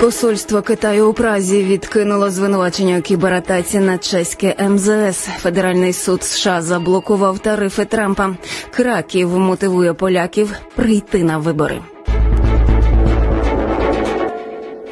Посольство Китаю у Празі відкинуло звинувачення кібератаці на чеське МЗС. Федеральний суд США заблокував тарифи Трампа. Краків мотивує поляків прийти на вибори.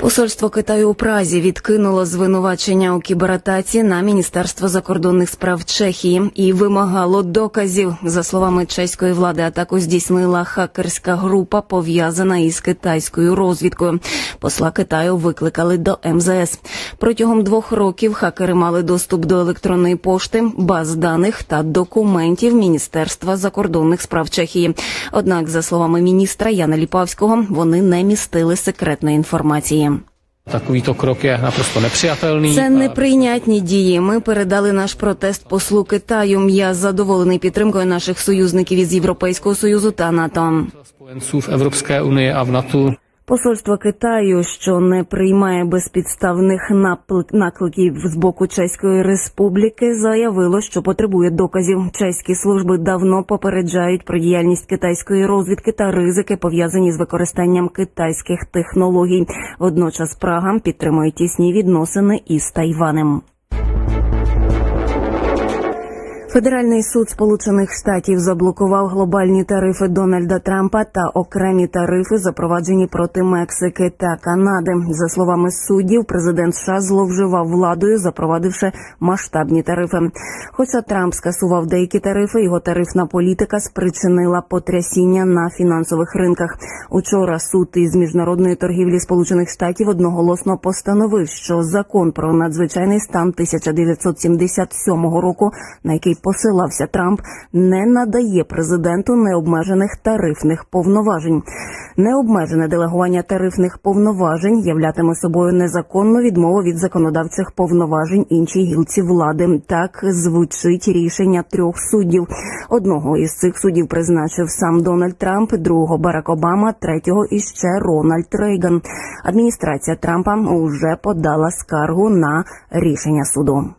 Посольство Китаю у Празі відкинуло звинувачення у кібератаці на Міністерство закордонних справ Чехії і вимагало доказів. За словами чеської влади, атаку здійснила хакерська група, пов'язана із китайською розвідкою. Посла Китаю викликали до МЗС. Протягом двох років хакери мали доступ до електронної пошти, баз даних та документів Міністерства закордонних справ Чехії. Однак, за словами міністра Яна Ліпавського, вони не містили секретної інформації. Takovýto krok je naprosto nepřijatelný. Це неприйнятні дії. Ми передали наш протест послу Китаю. Я задоволений підтримкою наших союзників із Європейського союзу та НАТО. spojenců Європейської унії а в НАТО. Посольство Китаю, що не приймає безпідставних накликів з боку Чеської Республіки, заявило, що потребує доказів. Чеські служби давно попереджають про діяльність китайської розвідки та ризики пов'язані з використанням китайських технологій. Водночас Прага підтримує тісні відносини із Тайванем. Федеральний суд Сполучених Штатів заблокував глобальні тарифи Дональда Трампа та окремі тарифи, запроваджені проти Мексики та Канади. За словами суддів, президент США зловживав владою, запровадивши масштабні тарифи. Хоча Трамп скасував деякі тарифи, його тарифна політика спричинила потрясіння на фінансових ринках. Учора суд із міжнародної торгівлі Сполучених Штатів одноголосно постановив, що закон про надзвичайний стан 1977 року, на який посилався Трамп, не надає президенту необмежених тарифних повноважень. Необмежене делегування тарифних повноважень являтиме собою незаконну відмову від законодавчих повноважень іншій гілці влади. Так звучить рішення трьох суддів. Одного із цих суддів призначив сам Дональд Трамп, другого Барак Обама, третього іще Рональд Рейган. Адміністрація Трампа уже подала скаргу на рішення суду.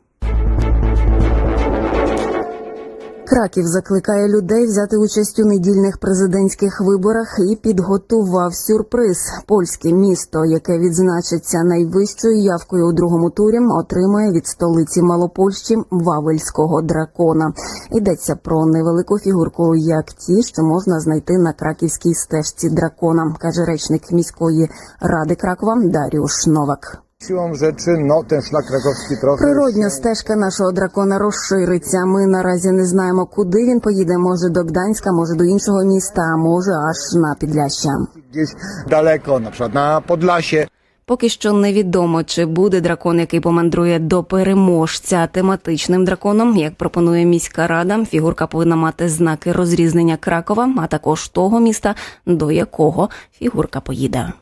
Краків закликає людей взяти участь у недільних президентських виборах і підготував сюрприз. Польське місто, яке відзначиться найвищою явкою у другому турі, отримає від столиці Малопольщі Вавельського дракона. Йдеться про невелику фігурку, як ті, що можна знайти на краківській стежці дракона, каже речник міської ради Кракова Даріуш Новак. Siłą rzeczy, no ten szlak krakowski trochę Природня стежка нашого дракона розшириться. Ми наразі не знаємо, куди він поїде. Може до Гданська, може до іншого міста, а може аж на Підляща. gdzieś daleko, na przykład na Podlasie. Поки що невідомо, чи буде дракон, який помандрує до переможця тематичним драконом. Як пропонує міська рада, фігурка повинна мати знаки розрізнення Кракова, а також того міста, до якого фігурка поїде.